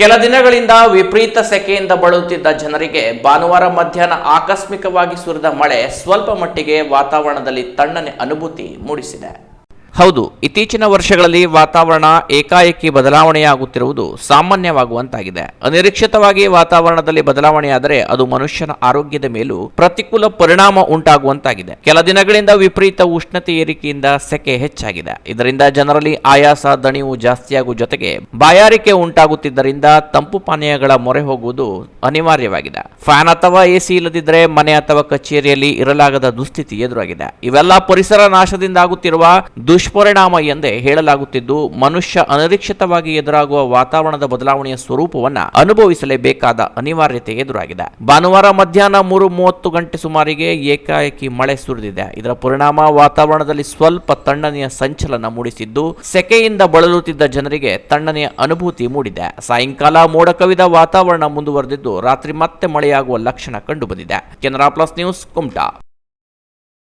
ಕೆಲ ದಿನಗಳಿಂದ ವಿಪರೀತ ಸೆಕೆಯಿಂದ ಬಳಲುತ್ತಿದ್ದ ಜನರಿಗೆ ಭಾನುವಾರ ಮಧ್ಯಾಹ್ನ ಆಕಸ್ಮಿಕವಾಗಿ ಸುರಿದ ಮಳೆ ಸ್ವಲ್ಪ ಮಟ್ಟಿಗೆ ವಾತಾವರಣದಲ್ಲಿ ತಣ್ಣನೆ ಅನುಭೂತಿ ಮೂಡಿಸಿದೆ. ಹೌದು, ಇತ್ತೀಚಿನ ವರ್ಷಗಳಲ್ಲಿ ವಾತಾವರಣ ಏಕಾಏಕಿ ಬದಲಾವಣೆಯಾಗುತ್ತಿರುವುದು ಸಾಮಾನ್ಯವಾಗುವಂತಾಗಿದೆ. ಅನಿರೀಕ್ಷಿತವಾಗಿ ವಾತಾವರಣದಲ್ಲಿ ಬದಲಾವಣೆಯಾದರೆ ಅದು ಮನುಷ್ಯನ ಆರೋಗ್ಯದ ಮೇಲೂ ಪ್ರತಿಕೂಲ ಪರಿಣಾಮ ಉಂಟಾಗುವಂತಾಗಿದೆ. ಕೆಲ ದಿನಗಳಿಂದ ವಿಪರೀತ ಉಷ್ಣತೆ ಏರಿಕೆಯಿಂದ ಸೆಕೆ ಹೆಚ್ಚಾಗಿದೆ. ಇದರಿಂದ ಜನರಲ್ಲಿ ಆಯಾಸ, ದಣಿವು ಜಾಸ್ತಿಯಾಗುವ ಜೊತೆಗೆ ಬಾಯಾರಿಕೆ ಉಂಟಾಗುತ್ತಿದ್ದರಿಂದ ತಂಪು ಪಾನೀಯಗಳ ಮೊರೆ ಹೋಗುವುದು ಅನಿವಾರ್ಯವಾಗಿದೆ. ಫ್ಯಾನ್ ಅಥವಾ ಎಸಿ ಇಲ್ಲದಿದ್ದರೆ ಮನೆ ಅಥವಾ ಕಚೇರಿಯಲ್ಲಿ ಇರಲಾಗದ ದುಸ್ಥಿತಿ ಎದುರಾಗಿದೆ. ಇವೆಲ್ಲ ಪರಿಸರ ನಾಶದಿಂದಾಗುತ್ತಿರುವ ದುಷ್ಪರಿಣಾಮ ಎಂದೇ ಹೇಳಲಾಗುತ್ತಿದ್ದು, ಮನುಷ್ಯ ಅನಿರೀಕ್ಷಿತವಾಗಿ ಎದುರಾಗುವ ವಾತಾವರಣದ ಬದಲಾವಣೆಯ ಸ್ವರೂಪವನ್ನ ಅನುಭವಿಸಲೇಬೇಕಾದ ಅನಿವಾರ್ಯತೆ ಎದುರಾಗಿದೆ. ಭಾನುವಾರ ಮಧ್ಯಾಹ್ನ ಮೂರು ಮೂವತ್ತು ಗಂಟೆ ಸುಮಾರಿಗೆ ಏಕಾಏಕಿ ಮಳೆ ಸುರಿದಿದೆ. ಇದರ ಪರಿಣಾಮ ವಾತಾವರಣದಲ್ಲಿ ಸ್ವಲ್ಪ ತಣ್ಣನೆಯ ಸಂಚಲನ ಮೂಡಿಸಿದ್ದು, ಸೆಕೆಯಿಂದ ಬಳಲುತ್ತಿದ್ದ ಜನರಿಗೆ ತಣ್ಣನೆಯ ಅನುಭೂತಿ ಮೂಡಿದೆ. ಸಾಯಂಕಾಲ ಮೋಡ ಕವಿದ ವಾತಾವರಣ ಮುಂದುವರೆದಿದ್ದು, ರಾತ್ರಿ ಮತ್ತೆ ಮಳೆಯಾಗುವ ಲಕ್ಷಣ ಕಂಡುಬಂದಿದೆ. Canara plus news Kumta.